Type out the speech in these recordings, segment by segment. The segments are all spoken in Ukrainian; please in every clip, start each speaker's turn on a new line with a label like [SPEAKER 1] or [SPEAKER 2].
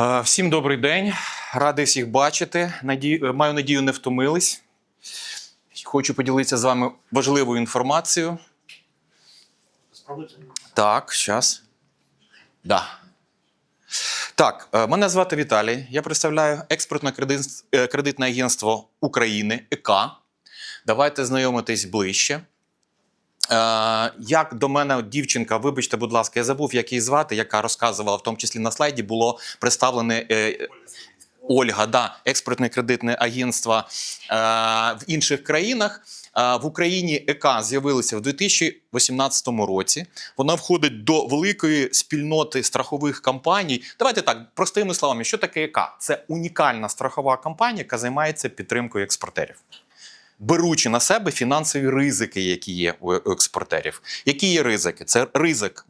[SPEAKER 1] Всім добрий день. Радий всіх бачити. Надію, маю надію, не втомились. Хочу поділитися з вами важливою інформацією. Так, зараз. Да. Так, е, мене звати Віталій. Я представляю експортне е, кредитне агентство України ЕК. Давайте знайомитись ближче. Е, як до мене дівчинка, вибачте, будь ласка, я забув, як її звати, яка розказувала, в тому числі на слайді було представлене е, Ольга, да, експортне кредитне агентство е, в інших країнах. В Україні ЕК з'явилося в 2018 році. Вона входить до великої спільноти страхових компаній. Давайте так, простими словами, що таке ЕК? Це унікальна страхова компанія, яка займається підтримкою експортерів беручи на себе фінансові ризики, які є у експортерів. Які є ризики? Це ризик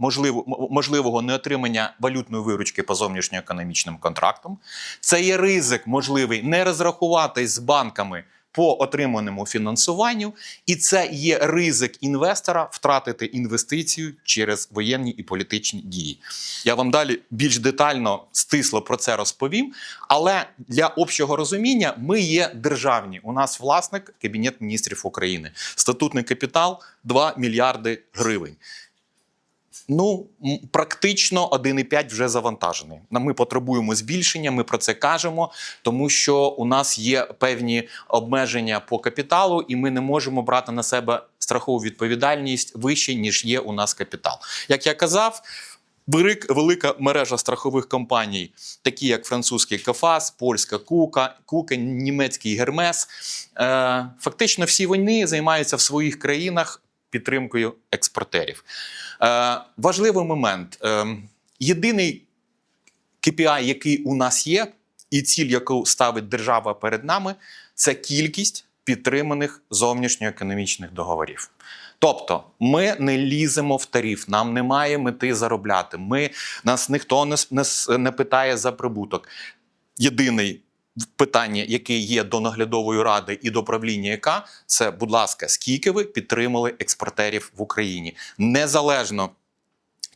[SPEAKER 1] можливого неотримання валютної виручки по зовнішньоекономічним контрактам. Це є ризик можливий не розрахуватись з банками. По отриманому фінансуванню, і це є ризик інвестора втратити інвестицію через воєнні і політичні дії. Я вам далі більш детально стисло про це розповім. Але для общого розуміння ми є державні. У нас власник Кабінет міністрів України. Статутний капітал 2 мільярди гривень. Ну, практично 1,5 вже завантажений. Ми потребуємо збільшення, ми про це кажемо, тому що у нас є певні обмеження по капіталу, і ми не можемо брати на себе страхову відповідальність вище, ніж є у нас капітал. Як я казав, велик- велика мережа страхових компаній, такі як французький Кафас, польська Кука, Кука, німецький Гермес. Е, фактично всі вони займаються в своїх країнах підтримкою експортерів. Е, важливий момент. Е, єдиний KPI, який у нас є, і ціль, яку ставить держава перед нами, це кількість підтриманих зовнішньоекономічних договорів. Тобто ми не ліземо в тариф, нам немає мети заробляти. Ми, нас ніхто не, не, не питає за прибуток. Єдиний питання, яке є до наглядової ради і до правління ЕК, це, будь ласка, скільки ви підтримали експортерів в Україні? Незалежно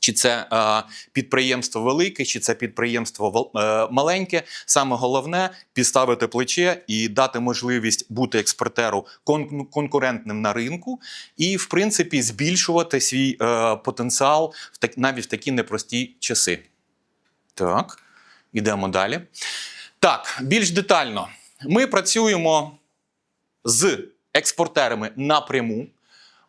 [SPEAKER 1] чи це е, підприємство велике, чи це підприємство е, маленьке. Саме головне підставити плече і дати можливість бути експортеру кон- конкурентним на ринку, і, в принципі, збільшувати свій е, потенціал в так, навіть в такі непрості часи. Так, ідемо далі. Так, більш детально. Ми працюємо з експортерами напряму.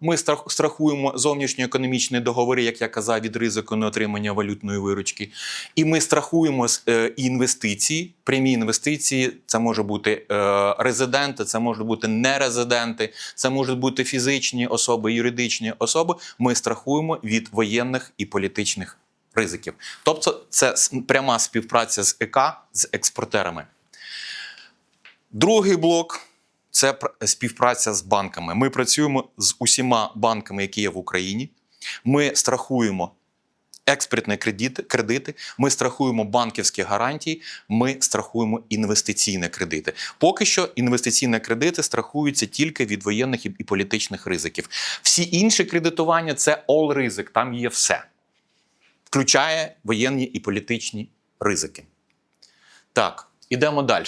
[SPEAKER 1] Ми страхуємо зовнішньоекономічні договори, як я казав, від ризику неотримання валютної виручки. І ми страхуємо е, інвестиції, прямі інвестиції. Це може бути е, резиденти, це можуть бути нерезиденти, це можуть бути фізичні особи, юридичні особи. Ми страхуємо від воєнних і політичних ризиків. Тобто, це пряма співпраця з ЕК з експортерами. Другий блок це співпраця з банками. Ми працюємо з усіма банками, які є в Україні. Ми страхуємо експортні кредити, кредити, ми страхуємо банківські гарантії, ми страхуємо інвестиційні кредити. Поки що інвестиційні кредити страхуються тільки від воєнних і політичних ризиків. Всі інші кредитування це all ризик, там є все. Включає воєнні і політичні ризики. Так, ідемо далі.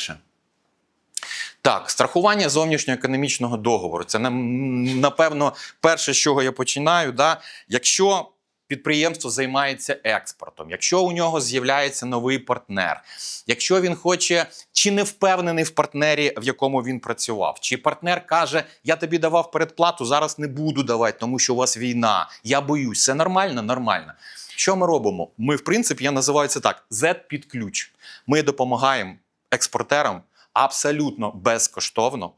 [SPEAKER 1] Так, страхування зовнішньоекономічного договору. Це напевно перше, з чого я починаю. Да? Якщо підприємство займається експортом, якщо у нього з'являється новий партнер, якщо він хоче чи не впевнений в партнері, в якому він працював, чи партнер каже: Я тобі давав передплату, зараз не буду давати, тому що у вас війна. Я боюсь, це нормально, нормально. Що ми робимо? Ми, в принципі, я називаю це так: Z під ключ. Ми допомагаємо експортерам абсолютно безкоштовно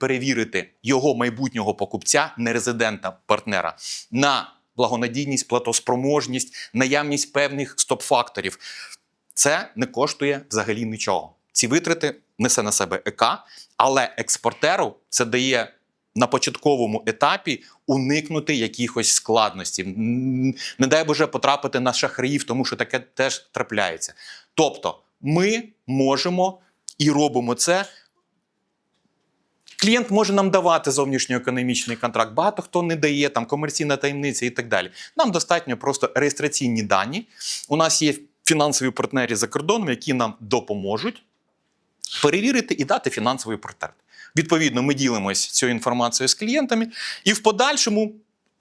[SPEAKER 1] перевірити його майбутнього покупця, нерезидента партнера, на благонадійність, платоспроможність, наявність певних стоп-факторів. Це не коштує взагалі нічого. Ці витрати несе на себе ЕК, але експортеру це дає на початковому етапі уникнути якихось складностей. Не дай Боже потрапити на шахраїв, тому що таке теж трапляється. Тобто, ми можемо і робимо це. Клієнт може нам давати зовнішньоекономічний контракт. Багато хто не дає, там комерційна таємниця і так далі. Нам достатньо просто реєстраційні дані. У нас є фінансові партнери за кордоном, які нам допоможуть перевірити і дати фінансовий портрет. Відповідно, ми ділимось цією інформацією з клієнтами, і в подальшому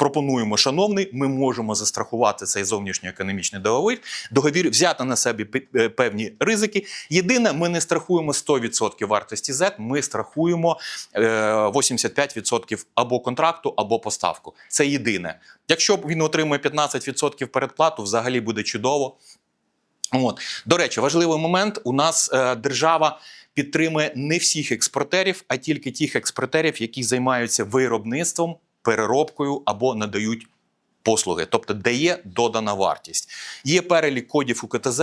[SPEAKER 1] пропонуємо, шановний, ми можемо застрахувати цей зовнішньоекономічний договір, договір взяти на себе е, певні ризики. Єдине, ми не страхуємо 100% вартості Z, ми страхуємо е, 85% або контракту, або поставку. Це єдине. Якщо він отримує 15% передплату, взагалі буде чудово. От. До речі, важливий момент: у нас е, держава підтримує не всіх експортерів, а тільки тих експортерів, які займаються виробництвом, переробкою або надають послуги, тобто де є додана вартість. Є перелік кодів УКТЗ.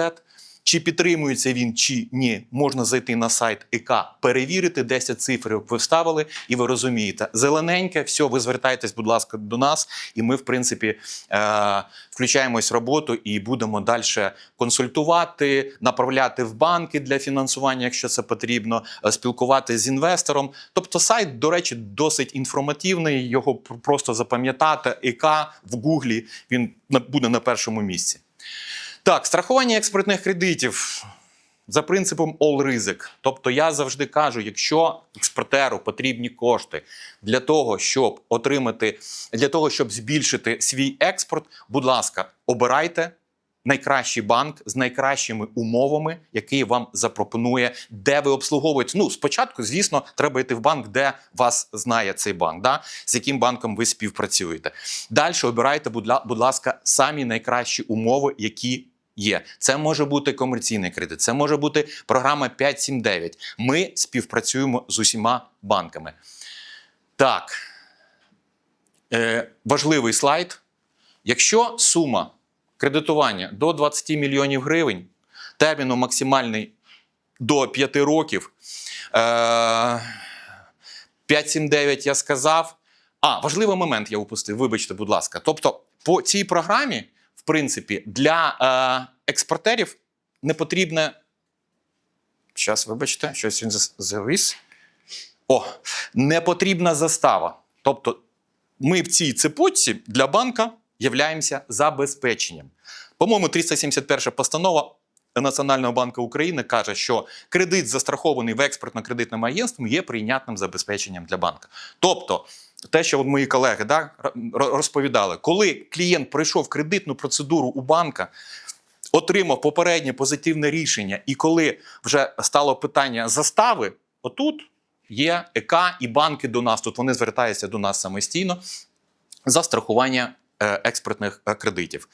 [SPEAKER 1] Чи підтримується він, чи ні, можна зайти на сайт ЕК, перевірити 10 цифр, ви вставили, і ви розумієте, зелененьке, все, ви звертайтесь, будь ласка, до нас, і ми, в принципі, е- включаємось в роботу і будемо далі консультувати, направляти в банки для фінансування, якщо це потрібно, е, спілкуватися з інвестором. Тобто, сайт, до речі, досить інформативний. Його просто запам'ятати. ЕК в Гуглі він буде на першому місці. Так, страхування експортних кредитів за принципом all risk. Тобто я завжди кажу, якщо експортеру потрібні кошти для того, щоб отримати, для того, щоб збільшити свій експорт, будь ласка, обирайте. Найкращий банк з найкращими умовами, який вам запропонує, де ви обслуговуєте. Ну, спочатку, звісно, треба йти в банк, де вас знає цей банк, да? з яким банком ви співпрацюєте. Далі обирайте, будь ласка, самі найкращі умови, які є. Це може бути комерційний кредит, це може бути програма 579. Ми співпрацюємо з усіма банками. Так, е, важливий слайд. Якщо сума кредитування до 20 мільйонів гривень, терміном максимальний до 5 років. Е, 579 я сказав. А, важливий момент я упустив, вибачте, будь ласка. Тобто, по цій програмі, в принципі, для е, експортерів не потрібне. Зараз, вибачте, щось він завис. О, не потрібна застава. Тобто, ми в цій цепочці для банка являємося забезпеченням. По-моєму, 371 постанова Національного банку України каже, що кредит, застрахований в експортно-кредитному агентством, є прийнятним забезпеченням для банка. Тобто, те, що мої колеги да, розповідали, коли клієнт пройшов кредитну процедуру у банка, отримав попереднє позитивне рішення, і коли вже стало питання застави, отут є ЕК і банки до нас. Тут вони звертаються до нас самостійно за страхування експортних е, кредитів.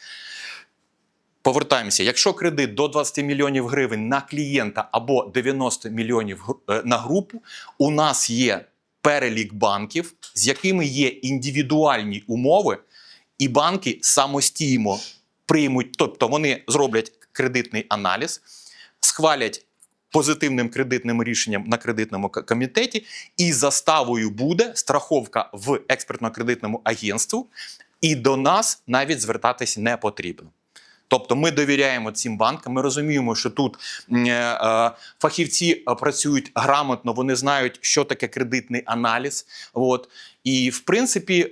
[SPEAKER 1] Повертаємося. Якщо кредит до 20 мільйонів гривень на клієнта або 90 мільйонів е, на групу, у нас є перелік банків, з якими є індивідуальні умови, і банки самостійно приймуть, тобто вони зроблять кредитний аналіз, схвалять позитивним кредитним рішенням на кредитному комітеті, і заставою буде страховка в експертно-кредитному агентству, і до нас навіть звертатись не потрібно. Тобто ми довіряємо цим банкам. Ми розуміємо, що тут е, е, фахівці е, працюють грамотно, вони знають, що таке кредитний аналіз. От. І в принципі,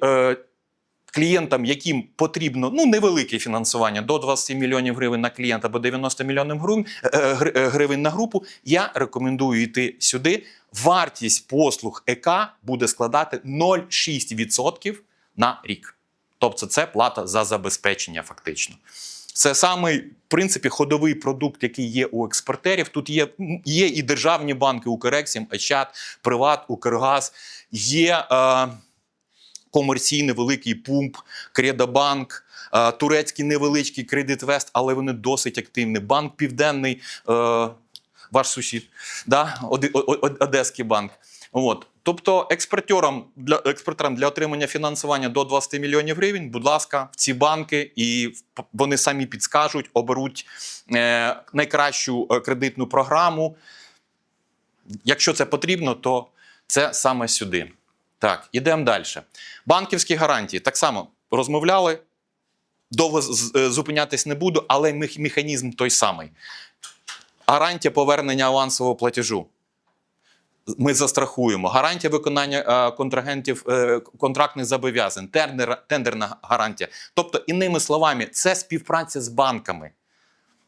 [SPEAKER 1] клієнтам, яким потрібно ну, невелике фінансування до 20 мільйонів гривень на клієнта або 90 мільйонів гривень, гри- гривень на групу, я рекомендую йти сюди. Вартість послуг ЕК буде складати 0,6% на рік. Тобто це плата за забезпечення, фактично. Це самий, в принципі, ходовий продукт, який є у експортерів. Тут є, є і державні банки, Укрексім, Ощад, Приват, Укргаз, є е, комерційний великий пумп, Кредобанк, е, турецький невеличкий кредит-вест, але вони досить активні. Банк Південний, е, ваш сусід, да? Одеський банк. От. Тобто експортерам для експортерам для отримання фінансування до 20 мільйонів гривень, будь ласка, в ці банки, і вони самі підскажуть, оберуть е, найкращу е, кредитну програму. Якщо це потрібно, то це саме сюди. Так, ідемо далі. Банківські гарантії так само розмовляли. Довго е, зупинятись не буду, але механізм той самий. Гарантія повернення авансового платежу ми застрахуємо. Гарантія виконання е, контрагентів е, контрактних зобов'язань, тендер, тендерна гарантія. Тобто, іними словами, це співпраця з банками.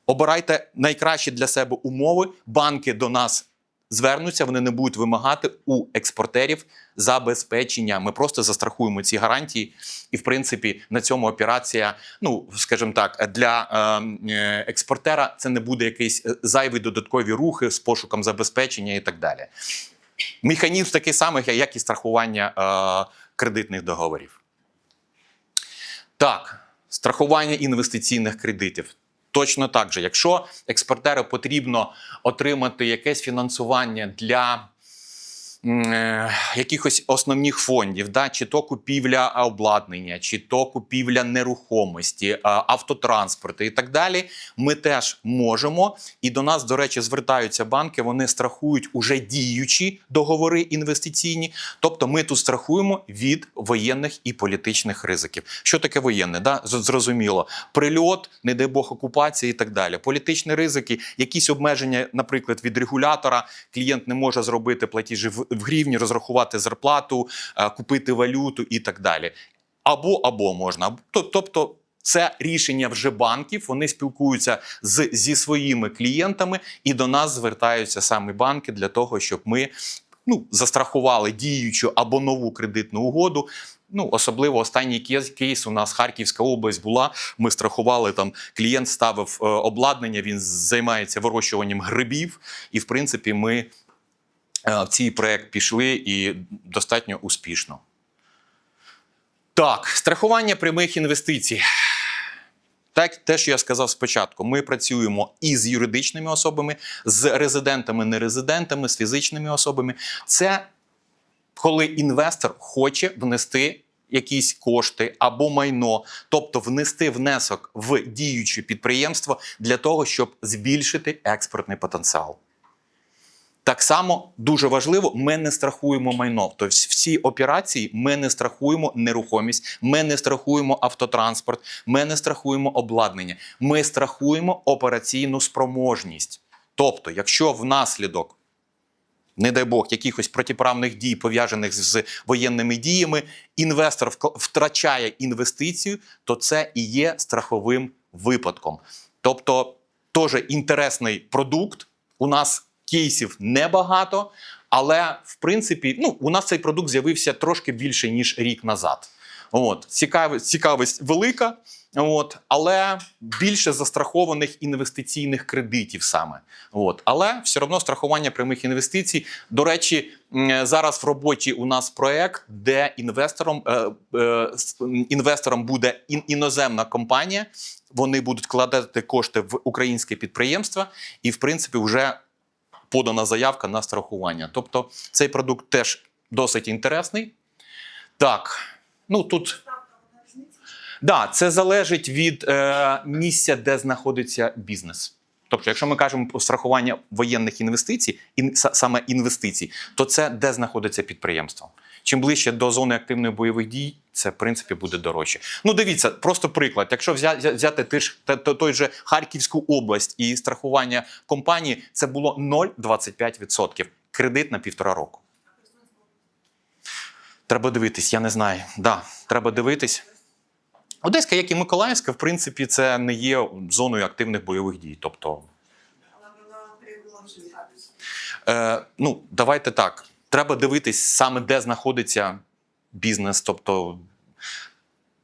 [SPEAKER 1] обирайте найкращі для себе умови. Банки до нас звернуться, вони не будуть вимагати у експортерів забезпечення. Ми просто застрахуємо ці гарантії, і в принципі на цьому операція, ну скажімо так, для е, е, експортера це не буде якийсь е, зайві додаткові рухи з пошуком забезпечення і так далі. Механізм такий самий, як і страхування е, кредитних договорів. Так, страхування інвестиційних кредитів. Точно так же, якщо експортеру потрібно отримати якесь фінансування для якихось основних фондів, да, чи то купівля обладнання, чи то купівля нерухомості, автотранспорту і так далі, ми теж можемо. І до нас, до речі, звертаються банки, вони страхують уже діючі договори інвестиційні. Тобто ми тут страхуємо від воєнних і політичних ризиків. Що таке воєнне? Да? Зрозуміло. Прильот, не дай Бог, окупація і так далі. Політичні ризики, якісь обмеження, наприклад, від регулятора. Клієнт не може зробити платіжі в в гривні, розрахувати зарплату, е, купити валюту і так далі. Або або можна. Тобто. Це рішення вже банків. Вони спілкуються з, зі своїми клієнтами, і до нас звертаються саме банки для того, щоб ми ну, застрахували діючу або нову кредитну угоду. Ну, особливо останній кейс, кейс у нас Харківська область була. Ми страхували там. Клієнт ставив е, обладнання, він займається вирощуванням грибів, і в принципі ми в цей проект пішли і достатньо успішно. Так, страхування прямих інвестицій. Так, те, що я сказав спочатку, ми працюємо і з юридичними особами, з резидентами, нерезидентами, з фізичними особами. Це коли інвестор хоче внести якісь кошти або майно, тобто внести внесок в діюче підприємство для того, щоб збільшити експортний потенціал. Так само дуже важливо, ми не страхуємо майно. Тобто в цій операції ми не страхуємо нерухомість, ми не страхуємо автотранспорт, ми не страхуємо обладнання, ми страхуємо операційну спроможність. Тобто, якщо внаслідок, не дай Бог, якихось протиправних дій, пов'язаних з воєнними діями, інвестор втрачає інвестицію, то це і є страховим випадком. Тобто, теж інтересний продукт. У нас кейсів небагато, але в принципі, ну, у нас цей продукт з'явився трошки більше ніж рік назад. От цікавість, цікавість велика, от, але більше застрахованих інвестиційних кредитів саме. От, але все одно страхування прямих інвестицій. До речі, зараз в роботі у нас проект, де інвестором, е, е, інвестором буде іноземна компанія. Вони будуть вкладати кошти в українське підприємство, і в принципі вже подана заявка на страхування. Тобто цей продукт теж досить інтересний. Так, ну тут. Да, це залежить від е, місця, де знаходиться бізнес. Тобто, якщо ми кажемо про страхування воєнних інвестицій, ін, саме інвестицій, то це де знаходиться підприємство. Чим ближче до зони активних бойових дій, це в принципі буде дорожче. Ну, дивіться, просто приклад. Якщо взя- взя- взяти той же Харківську область і страхування компанії, це було 0,25%. Кредит на півтора року. Треба дивитись, я не знаю. Да, треба дивитись. Одеська, як і Миколаївська, в принципі, це не є зоною активних бойових дій. Тобто, е, ну, давайте так. Треба дивитись саме, де знаходиться бізнес. Тобто,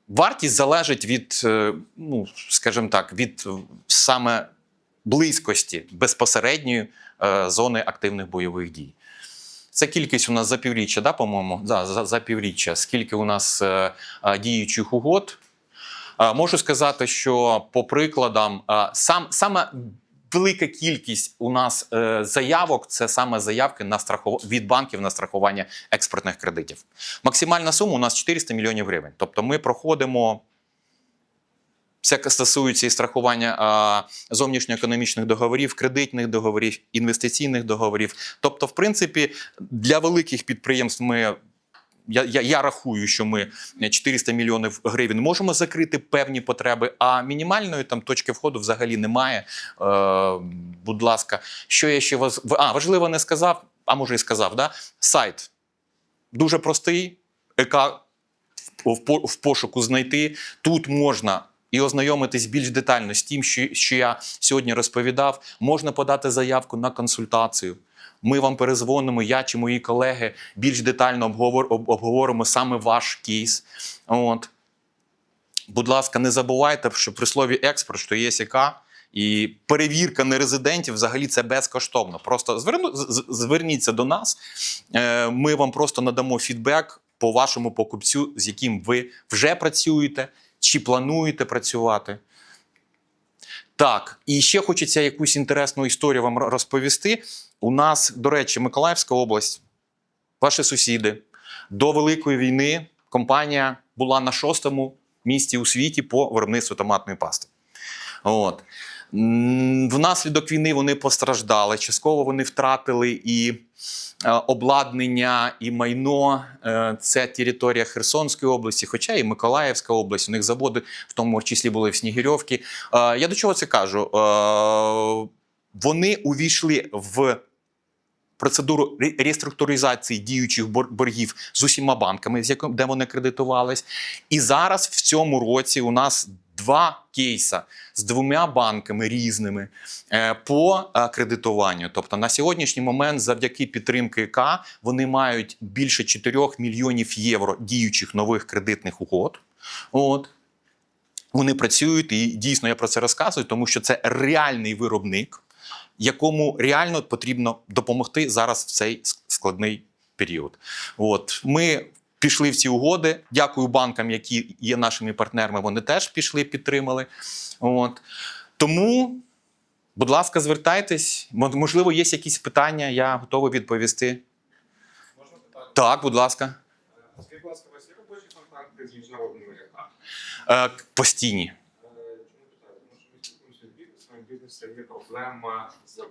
[SPEAKER 1] вартість залежить від, е, ну, скажімо так, від саме близькості безпосередньої е, зони активних бойових дій. Це кількість у нас за півріччя, да, по-моєму? Да, за, за півріччя. Скільки у нас е, е, діючих угод? Е, можу сказати, що по прикладам, е, сам, саме велика кількість у нас е, заявок це саме заявки на страхов... від банків на страхування експортних кредитів. Максимальна сума у нас 400 мільйонів гривень. Тобто ми проходимо. Це стосується і страхування зовнішньоекономічних договорів, кредитних договорів, інвестиційних договорів. Тобто, в принципі, для великих підприємств ми. Я, я, я рахую, що ми 400 мільйонів гривень можемо закрити певні потреби, а мінімальної там точки входу взагалі немає. Е, будь ласка, що я ще вас а, важливо не сказав, а може і сказав, да? сайт дуже простий, ЕК в, по- в пошуку знайти. Тут можна і ознайомитись більш детально з тим, що я сьогодні розповідав, можна подати заявку на консультацію. Ми вам перезвонимо, я чи мої колеги більш детально обговор, об- обговоримо саме ваш кейс. От. Будь ласка, не забувайте, що при слові експорт, що є СІК, і перевірка нерезидентів взагалі це безкоштовно. Просто зверну, зверніться до нас, е, ми вам просто надамо фідбек по вашому покупцю, з яким ви вже працюєте чи плануєте працювати. Так, і ще хочеться якусь інтересну історію вам розповісти. У нас, до речі, Миколаївська область, ваші сусіди. До Великої війни компанія була на шостому місці у світі по виробництву томатної пасти. От. Внаслідок війни вони постраждали. Частково вони втратили і е, обладнання, і майно. Е, Це територія Херсонської області, хоча і Миколаївська область. У них заводи, в тому числі були в Снігирьовці. Е, Я до чого це кажу? Вони увійшли в процедуру реструктуризації діючих боргів з усіма банками, де вони кредитувались. І зараз в цьому році у нас два кейса з двома банками різними е, по е, кредитуванню. Тобто на сьогоднішній момент, завдяки підтримки К, вони мають більше 4 мільйонів євро діючих нових кредитних угод. От. Вони працюють, і дійсно я про це розказую, тому що це реальний виробник, якому реально потрібно допомогти зараз в цей складний період. От ми пішли в ці угоди. Дякую банкам, які є нашими партнерами. Вони теж пішли, підтримали. От тому, будь ласка, звертайтесь. Можливо, є якісь питання, я готовий відповісти.
[SPEAKER 2] Можна питати?
[SPEAKER 1] Так, будь ласка,
[SPEAKER 2] Скажіть, будь ласка, у вас є робочі контакти з міжнародними РК?
[SPEAKER 1] е, постійні.
[SPEAKER 2] Е, бізнесі є проблема з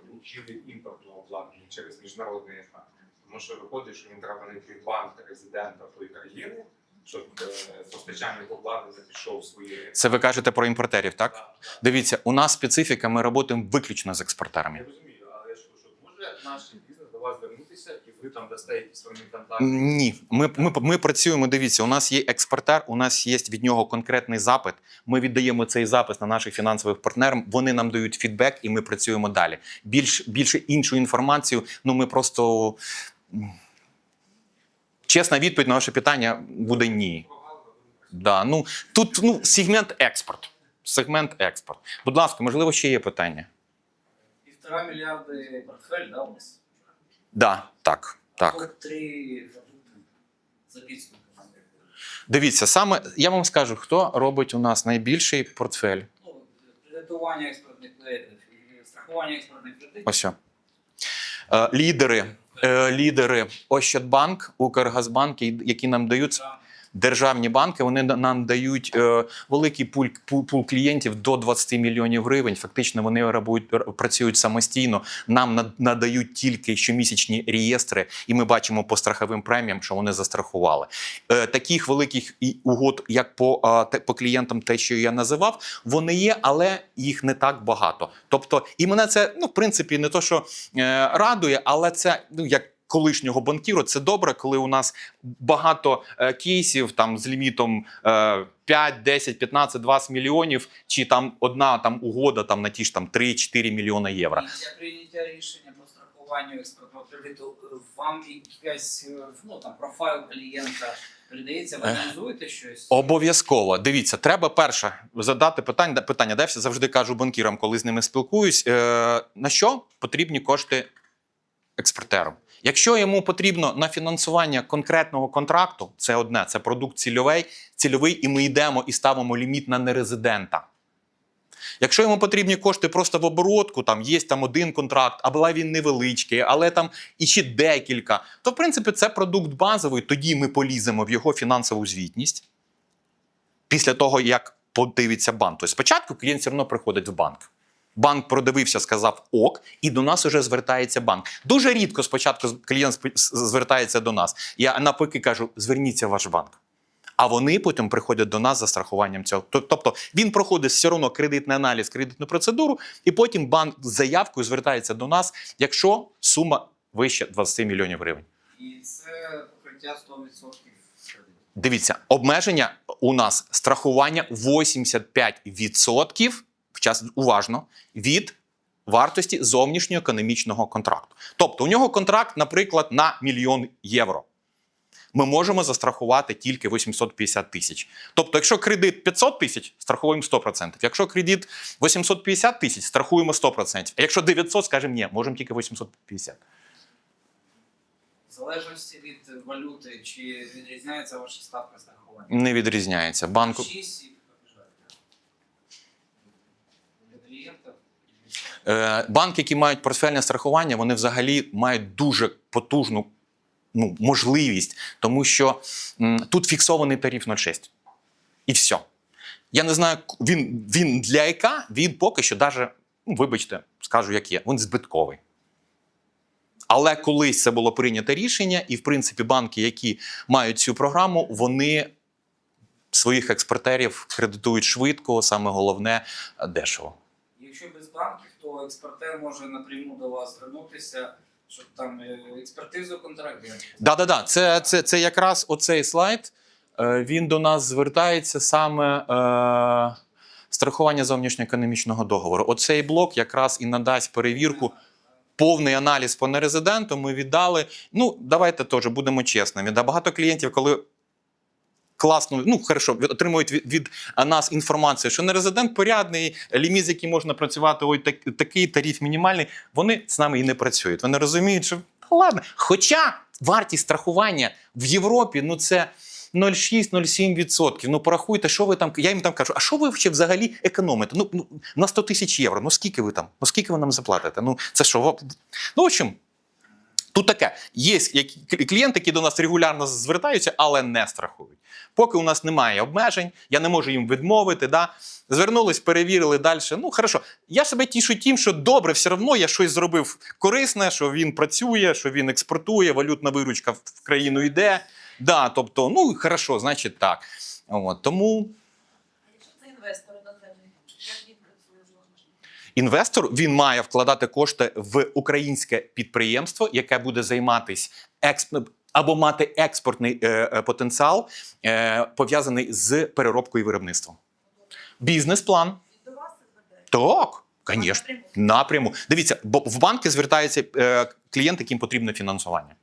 [SPEAKER 2] імпортного обладнання через міжнародний РК. Тому що виходить, що їм треба знайти банк резидента тої країни, щоб е, постачальник обладнання пішов свої
[SPEAKER 1] Це ви кажете про імпортерів, так?
[SPEAKER 2] Так.
[SPEAKER 1] Дивіться, у нас специфіка, ми працюємо виключно з експортерами.
[SPEAKER 2] Я розумію, але кажу, що може наш бізнес до вас звернутися, і ви там дасте якісь свої контакти.
[SPEAKER 1] Ні, ми, ми, ми працюємо. Дивіться, у нас є експортер, у нас є від нього конкретний запит. Ми віддаємо цей запис на наших фінансових партнерів. Вони нам дають фідбек, і ми працюємо далі. Більш більше іншу інформацію. Ну ми просто чесна відповідь на ваше питання буде ні. Да, ну тут ну сегмент експорт. Сегмент експорт. Будь ласка, можливо, ще є питання.
[SPEAKER 3] Півтора мільярди портфель, да, у нас?
[SPEAKER 1] Да, так, так.
[SPEAKER 3] Топ-3 за підсумками.
[SPEAKER 1] Дивіться, саме я вам скажу, хто робить у нас найбільший портфель.
[SPEAKER 3] Ну, кредитування експортних кредитів, страхування експортних кредитів.
[SPEAKER 1] Ось. Е, лідери, лідери Ощадбанк, Укргазбанк, які нам дають
[SPEAKER 3] Да.
[SPEAKER 1] Державні банки, вони на- нам дають е, великий пуль, пул, клієнтів до 20 мільйонів гривень. Фактично вони рабують, працюють самостійно. Нам над- надають тільки щомісячні реєстри, і ми бачимо по страховим преміям, що вони застрахували. Е, таких великих угод, як по, те- по клієнтам, те, що я називав, вони є, але їх не так багато. Тобто, і мене це ну, в принципі не то, що е, радує, але це ну як. Колишнього банкіру це добре, коли у нас багато е, кейсів там з лімітом е, 5, 10, 15, 20 мільйонів, чи там одна там угода там на ті ж там 3-4 мільйона євро.
[SPEAKER 3] Після прийняття рішення по страхуванню експортного кредиту е, вам якась е, ну, там, профайл клієнта передається, ви аналізуєте щось?
[SPEAKER 1] Обов'язково дивіться, треба перше задати питання. Питання де все завжди кажу банкірам, коли з ними спілкуюсь. Е, на що потрібні кошти експортеру? Якщо йому потрібно на фінансування конкретного контракту, це одне, це продукт цільовий, цільовий, і ми йдемо і ставимо ліміт на нерезидента. Якщо йому потрібні кошти просто в оборотку, там є там один контракт, або він невеличкий, але там іще декілька, то в принципі це продукт базовий. Тоді ми поліземо в його фінансову звітність після того, як подивиться банк. Тобто спочатку клієнт все одно приходить в банк. Банк продивився, сказав ок, і до нас вже звертається банк. Дуже рідко спочатку клієнт звертається до нас. Я навпаки кажу: зверніться в ваш банк. А вони потім приходять до нас за страхуванням цього. Тобто він проходить все одно кредитний аналіз, кредитну процедуру, і потім банк з заявкою звертається до нас, якщо сума вище 20 мільйонів гривень.
[SPEAKER 3] І це покриття 100%
[SPEAKER 1] Дивіться, обмеження у нас страхування 85% час уважно від вартості зовнішнього економічного контракту. Тобто, у нього контракт, наприклад, на мільйон євро. Ми можемо застрахувати тільки 850 тисяч. Тобто, якщо кредит 500 тисяч, страхуємо 100%. Якщо кредит 850 тисяч, страхуємо 100%. А якщо 900, скажемо ні, можемо тільки 850.
[SPEAKER 3] В залежності від валюти, чи відрізняється ваша ставка страхування?
[SPEAKER 1] Не відрізняється. Банку
[SPEAKER 3] 6 і побіжайте. Для клієнта
[SPEAKER 1] Е, банки, які мають портфельне страхування, вони взагалі мають дуже потужну ну, можливість, тому що м, тут фіксований тариф 0,6. І все. Я не знаю, він, він для ЕК, він поки що даже, ну, вибачте, скажу, як є, він збитковий. Але колись це було прийнято рішення, і в принципі банки, які мають цю програму, вони своїх експортерів кредитують швидко, саме головне дешево.
[SPEAKER 3] Якщо без банків, то експертер може напряму до вас звернутися, щоб там е, експертизу контракту.
[SPEAKER 1] Да, да, да. Це, це, це якраз оцей слайд. е, Він до нас звертається саме е, страхування зовнішньоекономічного договору. Оцей блок якраз і надасть перевірку. Повний аналіз по нерезиденту ми віддали. Ну, давайте теж будемо чесними. Да, багато клієнтів, коли класно, ну хорошо, отримують від, від нас інформацію, що нерезидент порядний, ліміт, з яким можна працювати, ой, так, такий тариф мінімальний. Вони з нами і не працюють. Вони розуміють, що ладно. Хоча вартість страхування в Європі, ну це. 0,6-0,7%. Ну порахуйте, що ви там. Я їм там кажу, а що ви ще взагалі економите? Ну, ну на 100 тисяч євро. Ну скільки ви там? Ну скільки ви нам заплатите? Ну це що? Ну, в общем, тут таке. Є клієнти, які до нас регулярно звертаються, але не страхують. Поки у нас немає обмежень, я не можу їм відмовити. Да? Звернулись, перевірили далі. Ну, хорошо. Я себе тішу тим, що добре, все одно я щось зробив корисне, що він працює, що він експортує, валютна виручка в- країну йде. Да, тобто, ну хорошо, значить так. От, тому
[SPEAKER 4] А якщо це інвестор іноземний, як він працює з вами?
[SPEAKER 1] Інвестор він має вкладати кошти в українське підприємство, яке буде займатися експ... або мати експортний е, е, потенціал, е, пов'язаний з переробкою і виробництвом. Бізнес-план.
[SPEAKER 4] До вас?
[SPEAKER 1] Так, звісно.
[SPEAKER 4] Напряму?
[SPEAKER 1] Напряму. Дивіться, бо в банки звертаються е, клієнти, яким потрібно фінансування.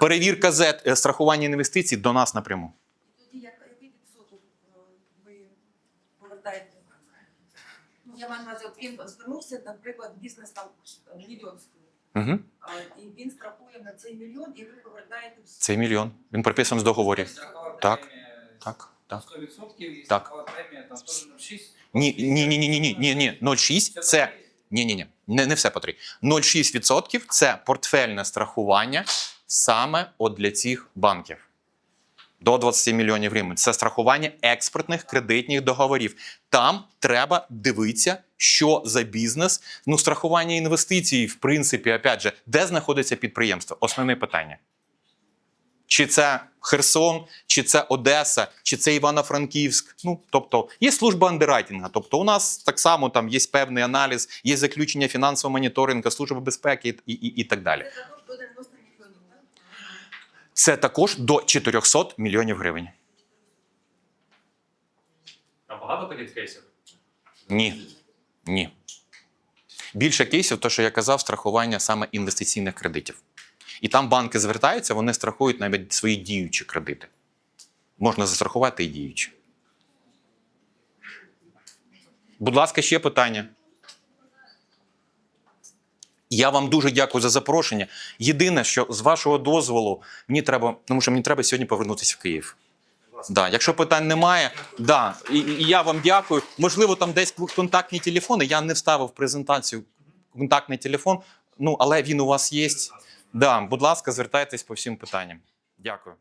[SPEAKER 1] Перевірка Z, е, страхування інвестицій до нас напряму.
[SPEAKER 4] І тоді як- який відсоток е, ви повертаєте? Ну, я маю на увазі, от він звернувся, наприклад, бізнес там мільйон стоїть.
[SPEAKER 1] Угу.
[SPEAKER 4] А, І він страхує на цей мільйон, і ви повертаєте всі.
[SPEAKER 1] Цей мільйон. Він прописаний з договорів.
[SPEAKER 3] Страхова
[SPEAKER 1] Так, Так, так.
[SPEAKER 3] 100% і
[SPEAKER 1] Так.
[SPEAKER 3] страхова премія там теж 0,6.
[SPEAKER 1] Ні, ні, ні, ні, ні, ні, ні, ні. 0,6 це. Ні, ні, ні. Не, не все по три. 0,6% це портфельне страхування саме от для цих банків. До 20 мільйонів гривень. Це страхування експортних кредитних договорів. Там треба дивитися, що за бізнес. Ну, страхування інвестицій, в принципі, опять же, де знаходиться підприємство? Основне питання. Чи це Херсон, чи це Одеса, чи це Івано-Франківськ. Ну тобто є служба андеррайтинга. Тобто, у нас так само там є певний аналіз, є заключення фінансового моніторингу, служба безпеки і, і, і так далі.
[SPEAKER 4] Це також до 90 мільйонів, так?
[SPEAKER 1] Це також до 400 мільйонів гривень.
[SPEAKER 5] А багато таких кейсів?
[SPEAKER 1] Ні. Ні. Більше кейсів, то що я казав, страхування саме інвестиційних кредитів. І там банки звертаються, вони страхують навіть свої діючі кредити. Можна застрахувати і діючі. Будь ласка, ще питання. Я вам дуже дякую за запрошення. Єдине, що з вашого дозволу мені треба, тому що мені треба сьогодні повернутися в Київ. Да, якщо питань немає, да, і, і я вам дякую. Можливо, там десь контактні телефони. Я не вставив в презентацію контактний телефон. Ну, але він у вас є. Да, будь ласка, звертайтесь по всім питанням. Дякую.